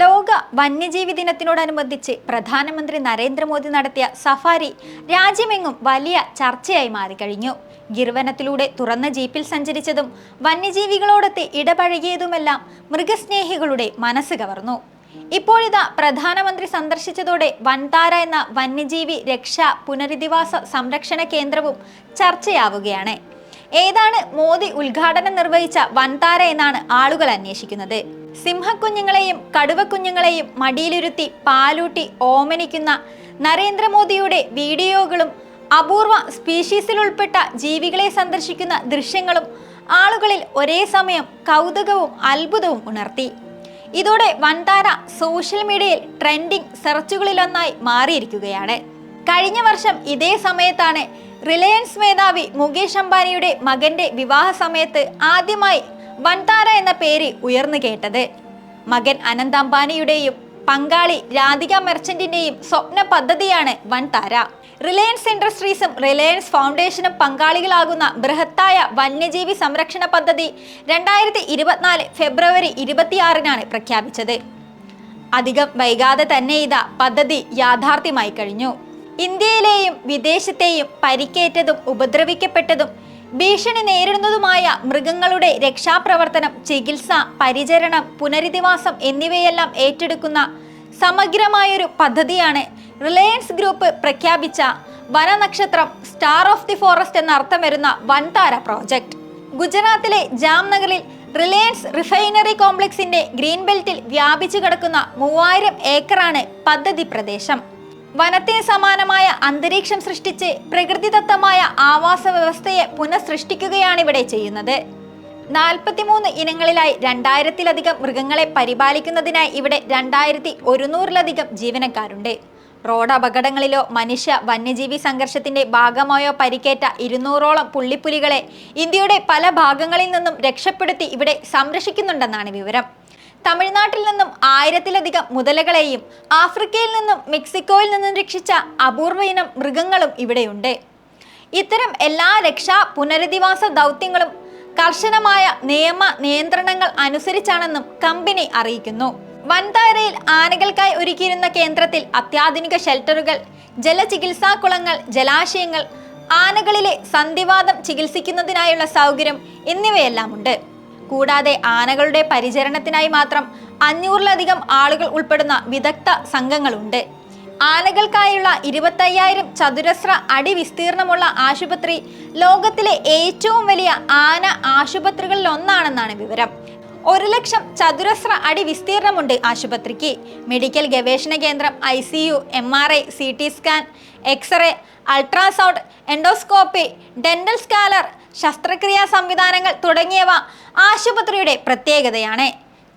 ലോക വന്യജീവി ദിനത്തിനോടനുബന്ധിച്ച് പ്രധാനമന്ത്രി നരേന്ദ്രമോദി നടത്തിയ സഫാരി രാജ്യമെങ്ങും വലിയ ചർച്ചയായി മാറിക്കഴിഞ്ഞു. ഗിർവനത്തിലൂടെ തുറന്ന ജീപ്പിൽ സഞ്ചരിച്ചതും വന്യജീവികളോടൊത്ത് ഇടപഴകിയതുമെല്ലാം മൃഗസ്നേഹികളുടെ മനസ്സ് കവർന്നു. ഇപ്പോഴിതാ പ്രധാനമന്ത്രി സന്ദർശിച്ചതോടെ വൻതാര എന്ന വന്യജീവി രക്ഷാ പുനരധിവാസ സംരക്ഷണ കേന്ദ്രവും ചർച്ചയാവുകയാണ്. ഏതാണ് മോദി ഉദ്ഘാടനം നിർവഹിച്ച വൻതാര എന്നാണ് ആളുകൾ അന്വേഷിക്കുന്നത്. സിംഹക്കുഞ്ഞുങ്ങളെയും കടുവക്കുഞ്ഞുങ്ങളെയും മടിയിലിരുത്തി പാലൂട്ടി ഓമനിക്കുന്ന നരേന്ദ്രമോദിയുടെ വീഡിയോകളും അപൂർവ സ്പീഷീസിൽ ഉൾപ്പെട്ട ജീവികളെ സന്ദർശിക്കുന്ന ദൃശ്യങ്ങളും ആളുകളിൽ ഒരേ സമയം കൗതുകവും അത്ഭുതവും ഉണർത്തി. ഇതോടെ വൻതാര സോഷ്യൽ മീഡിയയിൽ ട്രെൻഡിംഗ് സെർച്ചുകളിലൊന്നായി മാറിയിരിക്കുകയാണ്. കഴിഞ്ഞ വർഷം ഇതേ സമയത്താണ് റിലയൻസ് മേധാവി മുകേഷ് അംബാനിയുടെ മകന്റെ വിവാഹ സമയത്ത് ആദ്യമായി വൻതാര എന്ന പേര് ഉയർന്നു കേട്ടത്. മകൻ അനന്ത് അംബാനിയുടെയും പങ്കാളി രാധിക മെർച്ചന്റിന്റെയും സ്വപ്ന പദ്ധതിയാണ് വൻതാര. റിലയൻസ് ഇൻഡസ്ട്രീസും റിലയൻസ് ഫൗണ്ടേഷനും പങ്കാളികളാകുന്ന ബൃഹത്തായ വന്യജീവി സംരക്ഷണ പദ്ധതി രണ്ടായിരത്തി ഇരുപത്തിനാല് ഫെബ്രുവരി ഇരുപത്തിയാറിനാണ് പ്രഖ്യാപിച്ചത്. അധികം വൈകാതെ തന്നെ ഇതാ പദ്ധതി യാഥാർത്ഥ്യമായി കഴിഞ്ഞു. ഇന്ത്യയിലെയും വിദേശത്തെയും പരിക്കേറ്റതും ഉപദ്രവിക്കപ്പെട്ടതും ഭീഷണി നേരിടുന്നതുമായ മൃഗങ്ങളുടെ രക്ഷാപ്രവർത്തനം ചികിത്സ പരിചരണം പുനരധിവാസം എന്നിവയെല്ലാം ഏറ്റെടുക്കുന്ന സമഗ്രമായൊരു പദ്ധതിയാണ് റിലയൻസ് ഗ്രൂപ്പ് പ്രഖ്യാപിച്ച വനനക്ഷത്രം സ്റ്റാർ ഓഫ് ദി ഫോറസ്റ്റ് എന്ന അർത്ഥം വരുന്ന വൻതാര പ്രോജക്റ്റ് ഗുജറാത്തിലെ ജാംനഗറിൽ റിലയൻസ് റിഫൈനറി കോംപ്ലക്സിന്റെ ഗ്രീൻ ബെൽറ്റിൽ വ്യാപിച്ചു കിടക്കുന്ന മൂവായിരം ഏക്കറാണ് പദ്ധതി പ്രദേശം. വനത്തിന് സമാനമായ അന്തരീക്ഷം സൃഷ്ടിച്ച് പ്രകൃതിദത്തമായ ആവാസ വ്യവസ്ഥയെ പുനഃസൃഷ്ടിക്കുകയാണ് ഇവിടെ ചെയ്യുന്നത്. നാൽപ്പത്തിമൂന്ന് ഇനങ്ങളിലായി രണ്ടായിരത്തിലധികം മൃഗങ്ങളെ പരിപാലിക്കുന്നതിനായി ഇവിടെ രണ്ടായിരത്തി ഒരുന്നൂറിലധികം ജീവനക്കാരുണ്ട്. റോഡ് അപകടങ്ങളിലോ മനുഷ്യ വന്യജീവി സംഘർഷത്തിന്റെ ഭാഗമായോ പരിക്കേറ്റ ഇരുന്നൂറോളം പുള്ളിപ്പുലികളെ ഇന്ത്യയുടെ പല ഭാഗങ്ങളിൽ നിന്നും രക്ഷപ്പെടുത്തി ഇവിടെ സംരക്ഷിക്കുന്നുണ്ടെന്നാണ് വിവരം. തമിഴ്നാട്ടിൽ നിന്നും ആയിരത്തിലധികം മുതലകളെയും ആഫ്രിക്കയിൽ നിന്നും മെക്സിക്കോയിൽ നിന്നും രക്ഷിച്ച അപൂർവ ഇനം മൃഗങ്ങളും ഇവിടെയുണ്ട്. ഇത്തരം എല്ലാ രക്ഷാ പുനരധിവാസ ദൗത്യങ്ങളും കർശനമായ നിയമ നിയന്ത്രണങ്ങൾ അനുസരിച്ചാണെന്നും കമ്പനി അറിയിക്കുന്നു. വൻതാരയിൽ ആനകൾക്കായി ഒരുക്കിയിരുന്ന കേന്ദ്രത്തിൽ അത്യാധുനിക ഷെൽട്ടറുകൾ ജലചികിത്സാ കുളങ്ങൾ ജലാശയങ്ങൾ ആനകളിലെ സന്ധിവാദം ചികിത്സിക്കുന്നതിനായുള്ള സൗകര്യം എന്നിവയെല്ലാം ഉണ്ട് കൂടാതെ ആനകളുടെ പരിചരണത്തിനായി മാത്രം അഞ്ഞൂറിലധികം ആളുകൾ ഉൾപ്പെടുന്ന വിദഗ്ധ സംഘങ്ങളുണ്ട്. ആനകൾക്കായുള്ള ഇരുപത്തയ്യായിരം ചതുരശ്ര അടി വിസ്തീർണമുള്ള ആശുപത്രി ലോകത്തിലെ ഏറ്റവും വലിയ ആന ആശുപത്രികളിൽ ഒന്നാണെന്നാണ് വിവരം. ഒരു ലക്ഷം ചതുരശ്ര അടി വിസ്തീർണമുണ്ട് ആശുപത്രിക്ക്. മെഡിക്കൽ ഗവേഷണ കേന്ദ്രം I C U M R I C T scan X-ray ultrasound endoscopy dental scaler ശസ്ത്രക്രിയാ സംവിധാനങ്ങൾ തുടങ്ങിയവ ആശുപത്രിയുടെ പ്രത്യേകതയാണ്.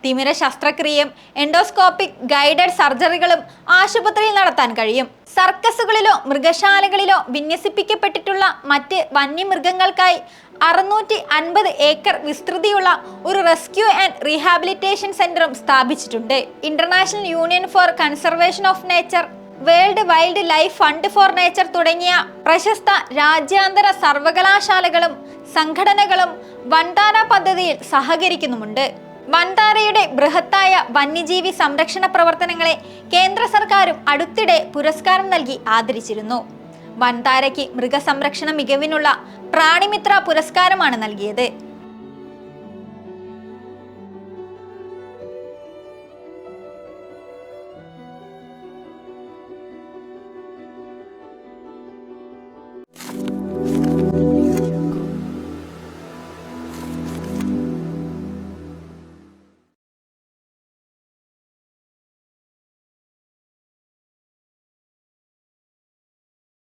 തിമിര ശസ്ത്രക്രിയയും എൻഡോസ്കോപ്പിക് ഗൈഡഡ് സർജറികളും ആശുപത്രിയിൽ നടത്താൻ കഴിയും. സർക്കസുകളിലോ മൃഗശാലകളിലോ വിന്യസിപ്പിക്കപ്പെട്ടിട്ടുള്ള മറ്റ് വന്യമൃഗങ്ങൾക്കായി അറുന്നൂറ്റി അൻപത് ഏക്കർ വിസ്തൃതിയുള്ള ഒരു റെസ്ക്യൂ ആൻഡ് റീഹാബിലിറ്റേഷൻ സെന്ററും സ്ഥാപിച്ചിട്ടുണ്ട്. International union for conservation of nature world wildlife fund for nature തുടങ്ങിയ പ്രശസ്ത രാജ്യാന്തര സർവകലാശാലകളും സംഘടനകളും വൻതാര പദ്ധതിയിൽ സഹകരിക്കുന്നുമുണ്ട്. വൻതാരയുടെ ബൃഹത്തായ വന്യജീവി സംരക്ഷണ പ്രവർത്തനങ്ങളെ കേന്ദ്ര സർക്കാരും അടുത്തിടെ പുരസ്കാരം നൽകി ആദരിച്ചിരുന്നു. വൻതാരയ്ക്ക് മൃഗസംരക്ഷണ മികവിനുള്ള പ്രാണിമിത്ര പുരസ്കാരമാണ് നൽകിയത്.